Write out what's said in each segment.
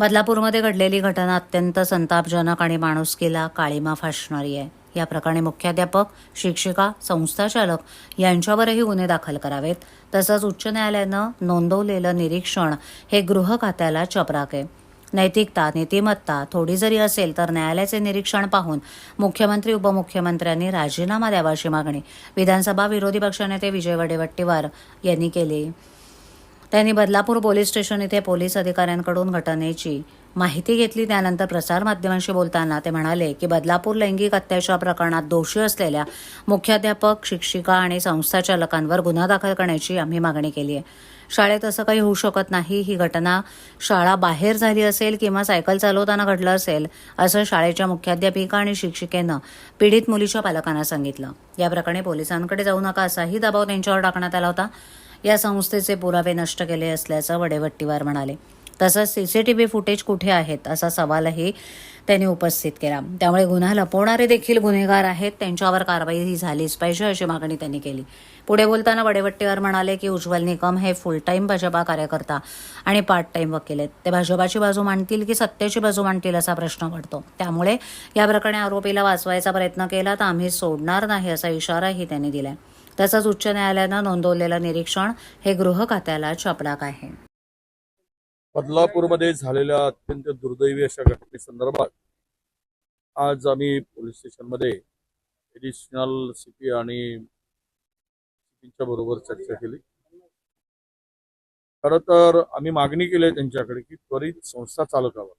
बदलापूरमध्ये घडलेली घटना अत्यंत संतापजनक आणि माणुसकीला काळीमा फासणारी आहे. या प्रकरणी मुख्याध्यापक शिक्षिका संस्थाचालक यांच्यावरही गुन्हे दाखल करावेत. तसंच उच्च न्यायालयानं नोंदवलेलं निरीक्षण हे गृह खात्याला चपराक आहे. नैतिकता नीतिमत्ता थोडी जरी असेल तर न्यायालयाचे निरीक्षण पाहून मुख्यमंत्री उपमुख्यमंत्र्यांनी राजीनामा द्यावा अशी मागणी विधानसभा विरोधी पक्षनेते विजय वडेवट्टीवार यांनी केली. त्यांनी बदलापूर पोलीस स्टेशन इथे पोलीस अधिकाऱ्यांकडून घटनेची माहिती घेतली. त्यानंतर प्रसारमाध्यमांशी बोलताना ते म्हणाले की बदलापूर लैंगिक अत्याचार प्रकरणात दोषी असलेल्या मुख्याध्यापक शिक्षिका आणि संस्थाचालकांवर गुन्हा दाखल करण्याची आम्ही मागणी केली आहे. शाळेत असं काही होऊ शकत नाही ही घटना शाळा बाहेर झाली असेल किंवा सायकल चालवताना घडलं असेल असं शाळेच्या मुख्याध्यापिका आणि शिक्षिकेनं पीडित मुलीच्या पालकांना सांगितलं. या प्रकरणी पोलिसांकडे जाऊ नका असाही दबाव त्यांच्यावर टाकण्यात आला होता. या संस्थेचे पुरावे नष्ट केले असल्याचं वडेवट्टीवार म्हणाले. तसंच C C T V footage कुठे आहेत असा सवालही त्यांनी उपस्थित केला. त्यामुळे गुन्हा लपवणारे देखील गुन्हेगार आहेत त्यांच्यावर कारवाई ही झालीच पाहिजे अशी मागणी त्यांनी केली. पुढे बोलताना वडेवट्टीवार म्हणाले की उज्ज्वल निकम हे फुल टाईम भाजपा कार्यकर्ता आणि पार्ट टाईम वकील आहेत. ते भाजपाची बाजू मांडतील की सत्तेची बाजू मांडतील असा प्रश्न पडतो. त्यामुळे या प्रकरणी आरोपीला वाचवायचा प्रयत्न केला तर आम्ही सोडणार नाही असा इशाराही त्यांनी आहे तसंच उच्च न्यायालयानं नोंदवलेलं निरीक्षण हे गृह खात्याला चपडाक आहे. बदलापूरमध्ये झालेल्या अत्यंत दुर्दैवी अशा घटनेसंदर्भात आज आम्ही पोलीस स्टेशनमध्ये एडिशनल सीपी आणि सीपींच्या बरोबर चर्चा केली. खरं तर आम्ही मागणी केली आहे त्यांच्याकडे की त्वरित संस्था चालकावर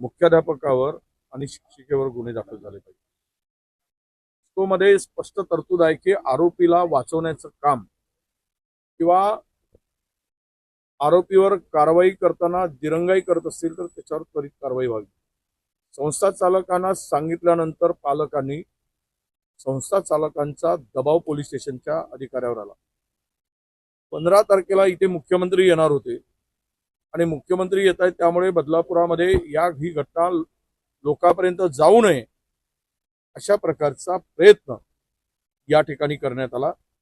मुख्याध्यापकावर आणि शिक्षिकेवर गुन्हे दाखल झाले पाहिजे. तो मध्ये स्पष्ट तरतूद आहे की आरोपीला वाचवण्याचं काम किंवा आरोपीवर कारवाई करताना दिरंगाई करत असतील तर त्याच्यावर त्वरित कारवाई व्हावी. संस्था चालकांना सांगितल्यानंतर पालकांनी संस्था चालकांचा दबाव पोलीस स्टेशनच्या अधिकाऱ्यावर आला. पंधरा तारखेला इथे मुख्यमंत्री येणार होते आणि मुख्यमंत्री येत आहेत त्यामुळे बदलापुरामध्ये या ही घटना लोकांपर्यंत जाऊ नये अशा प्रकारचा प्रयत्न या ठिकाणी करण्यात आला.